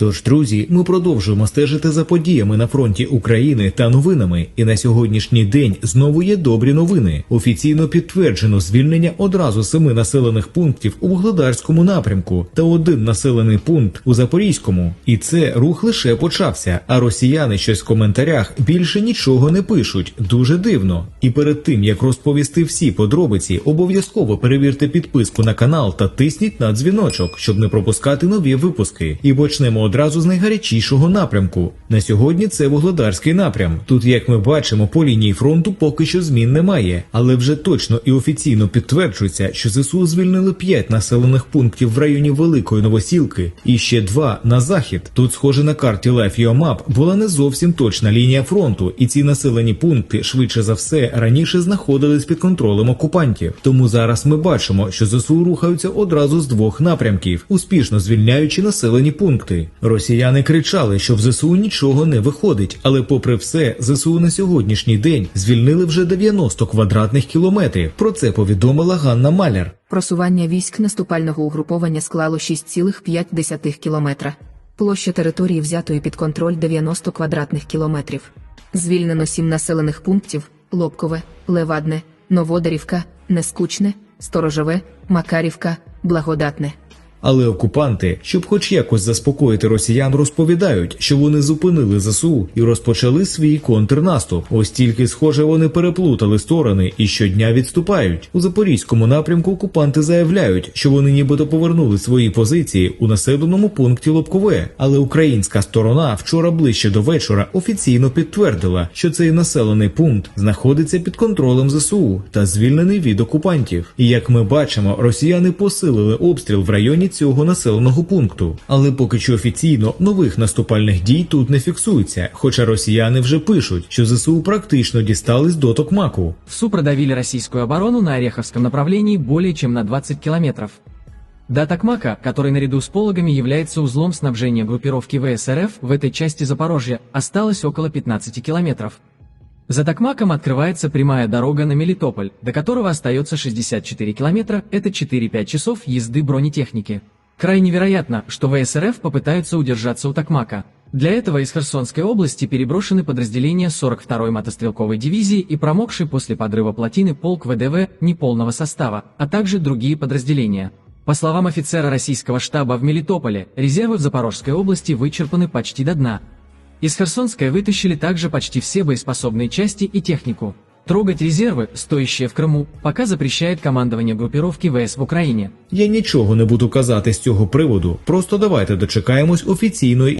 Тож, друзі, ми продовжуємо стежити за подіями на фронті України та новинами. І на сьогоднішній день знову є добрі новини. Офіційно підтверджено звільнення одразу семи населених пунктів у Вугледарському напрямку та один населений пункт у Запорізькому. І це рух лише почався. А росіяни щось в коментарях більше нічого не пишуть. Дуже дивно. І перед тим як розповісти всі подробиці, обов'язково перевірте підписку на канал та тисніть на дзвіночок, щоб не пропускати нові випуски. І почнемо одразу з найгарячішого напрямку. На сьогодні це Вугледарський напрям. Тут, як ми бачимо, по лінії фронту поки що змін немає, але вже точно і офіційно підтверджується, що ЗСУ звільнили 5 населених пунктів в районі Великої Новосілки і ще два на захід. Тут, схоже на карті Map, була не зовсім точна лінія фронту, і ці населені пункти швидше за все раніше знаходились під контролем окупантів. Тому зараз ми бачимо, що ЗСУ рухаються одразу з двох напрямків, успішно звільняючи населені пункти. Росіяни кричали, що в ЗСУ нічого не виходить, але попри все, ЗСУ на сьогоднішній день звільнили вже 90 квадратних кілометрів. Про це повідомила Ганна Маляр. Просування військ наступального угруповання склало 6,5 кілометра. Площа території взятої під контроль 90 квадратних кілометрів. Звільнено сім населених пунктів: Лобкове, Левадне, Новодарівка, Нескучне, Сторожове, Макарівка, Благодатне. Але окупанти, щоб хоч якось заспокоїти росіян, розповідають, що вони зупинили ЗСУ і розпочали свій контрнаступ. Ось тільки, схоже, вони переплутали сторони і щодня відступають. У запорізькому напрямку окупанти заявляють, що вони нібито повернули свої позиції у населеному пункті Лобкове. Але українська сторона вчора ближче до вечора офіційно підтвердила, що цей населений пункт знаходиться під контролем ЗСУ та звільнений від окупантів. І як ми бачимо, росіяни посилили обстріл в районі цього населеного пункту. Але поки що офіційно нових наступальних дій тут не фіксується. Хоча росіяни вже пишуть, що ЗСУ практично дістались до Токмаку. ВСУ продавили российскую оборону на Ореховском направлении более чем на 20 километров. До Токмака, который наряду с Пологами является узлом снабжения группировки ВСРФ в этой части Запорожья, осталось около 15 километров. За Токмаком открывается прямая дорога на Мелитополь, до которого остается 64 километра, это 4-5 часов езды бронетехники. Крайне вероятно, что ВСРФ попытаются удержаться у Токмака. Для этого из Херсонской области переброшены подразделения 42-й мотострелковой дивизии и промокший после подрыва плотины полк ВДВ неполного состава, а также другие подразделения. По словам офицера российского штаба в Мелитополе, резервы в Запорожской области вычерпаны почти до дна. Из Херсонской вытащили также почти все боеспособные части и технику. Трогать резервы, стоящие в Крыму, пока запрещает командование группировки ВС в Украине. Я нічого не буду казати з цього приводу. Просто давайте дочекаємось офіційної